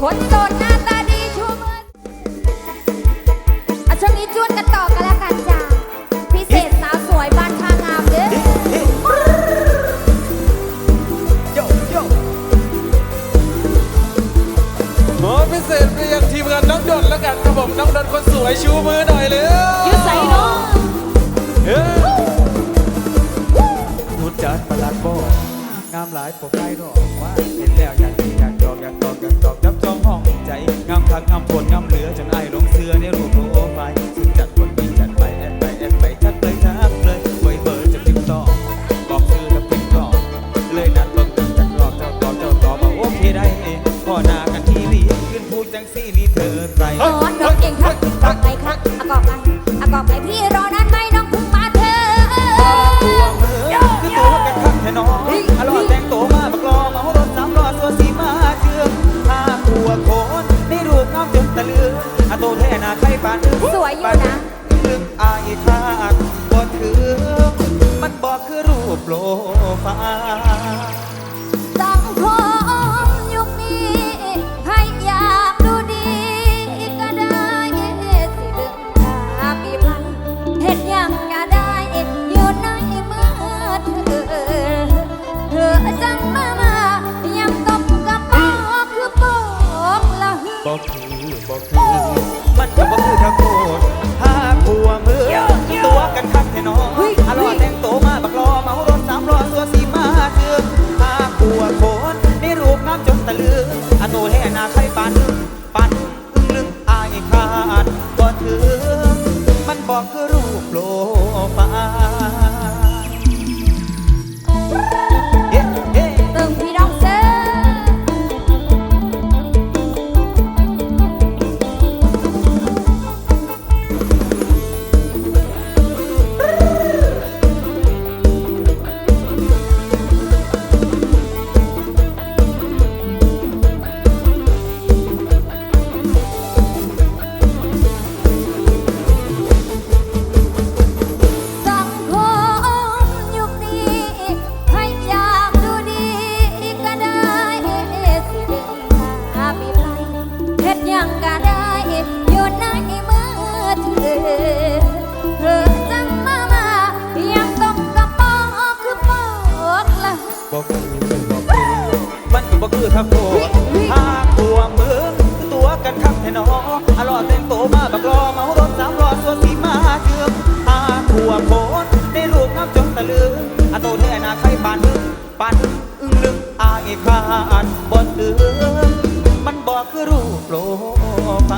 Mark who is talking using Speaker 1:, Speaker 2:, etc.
Speaker 1: คนโสดนะ อนร้องเก่
Speaker 2: งครับกอกไปครับอากอกไปอากอกไปพี่รอนั้นไหมน้องเพิ่มาเธอ
Speaker 1: ตัวเมือคือตัวกันครับแค่น้องอรอยแต่งตมาบักอมาหัรถสามรอสัวสีมาเชื่อมห้าตัวโคนในรูปน้องจนตะลืออาโตแท่นาไข่ปาน
Speaker 2: สวยอยู่นะ
Speaker 1: มันก็
Speaker 2: บ่คือทักโกหาก
Speaker 1: ตัวมือตัวกันคับแน่นออรอเต็
Speaker 2: ม
Speaker 1: โตมาบักรอมาหัวรถสามรอส่วนสีมาเจือมหาขัวโพนได้ลูกน้ำจนตะลึงอาโต
Speaker 3: เนื้อนาไข่ปานลึกปานอึ้งลึกอายคานบนเดือนมั
Speaker 4: น
Speaker 3: บอกคือรูปโปร
Speaker 2: ไฟ